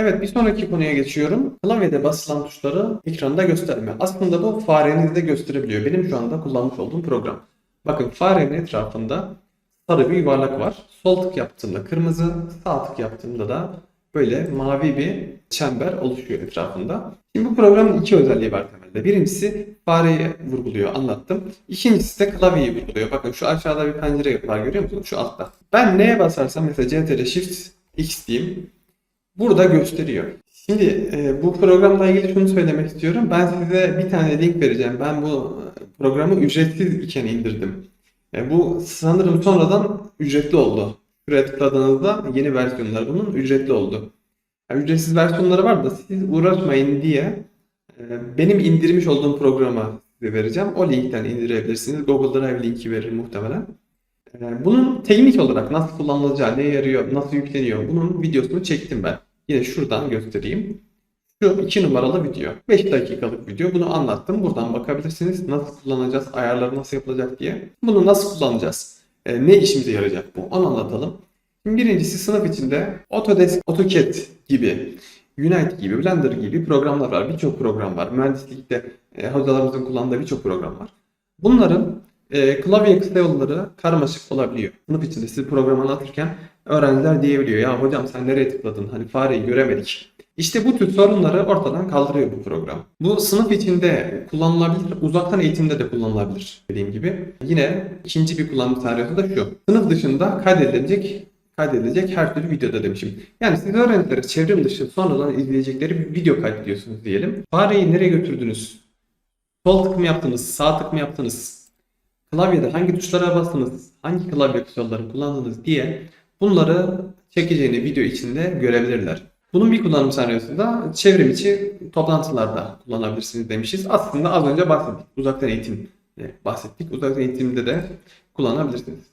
Evet bir sonraki konuya geçiyorum. Klavyede basılan tuşları ekranda gösterme. Aslında bu farenizde gösterebiliyor. Benim şu anda kullanmış olduğum program. Bakın farenin etrafında sarı bir yuvarlak var. Sol tık yaptığımda kırmızı, sağ tık yaptığımda da böyle mavi bir çember oluşuyor etrafında. Şimdi bu programın iki özelliği var temelde. Birincisi fareyi vurguluyor, anlattım. İkincisi de klavyeyi vurguluyor. Bakın şu aşağıda bir pencere var görüyor musunuz? Şu altta. Ben neye basarsam mesela CTRL Shift X diyeyim. Burada gösteriyor. Şimdi e, bu programla ilgili şunu söylemek istiyorum. Ben size bir tane link vereceğim. Ben bu programı ücretsiz iken indirdim. E, bu sanırım sonradan ücretli oldu. Şuraya yeni versiyonlar bunun ücretli oldu. Yani ücretsiz versiyonları var da siz uğraşmayın diye e, benim indirmiş olduğum programı size vereceğim. O linkten indirebilirsiniz. Google Drive linki verir muhtemelen. E, Bunun teknik olarak nasıl kullanılacağı, neye yarıyor, nasıl yükleniyor bunun videosunu çektim ben. Yine şuradan göstereyim. Şu 2 numaralı video. 5 dakikalık video. Bunu anlattım. Buradan bakabilirsiniz. Nasıl kullanacağız, ayarları nasıl yapılacak diye. Bunu nasıl kullanacağız? E, ne işimize yarayacak bu? Onu anlatalım. Birincisi sınıf içinde Autodesk, AutoCAD gibi, Unity gibi, Blender gibi programlar var. Birçok program var. Mühendislikte e, hocalarımızın kullandığı birçok program var. Bunların e, klavye yolları karmaşık olabiliyor. Sınıf içinde siz programı anlatırken öğrenciler diyebiliyor ya hocam sen nereye tıkladın hani fareyi göremedik. İşte bu tür sorunları ortadan kaldırıyor bu program. Bu sınıf içinde kullanılabilir, uzaktan eğitimde de kullanılabilir dediğim gibi. Yine ikinci bir kullanım senaryosu da şu. Sınıf dışında kaydedilecek kaydedilecek her türlü videoda demişim. Yani siz öğrencilere çevrim dışı sonradan izleyecekleri bir video kaydediyorsunuz diyelim. Fareyi nereye götürdünüz? Sol tık mı yaptınız? Sağ tık mı yaptınız? Klavyede hangi tuşlara bastınız? Hangi klavye tuşlarını kullandınız diye bunları çekeceğini video içinde görebilirler. Bunun bir kullanım senaryosu da çevrim içi toplantılarda kullanabilirsiniz demişiz. Aslında az önce bahsettik. Uzaktan eğitim bahsettik. Uzaktan eğitimde de kullanabilirsiniz.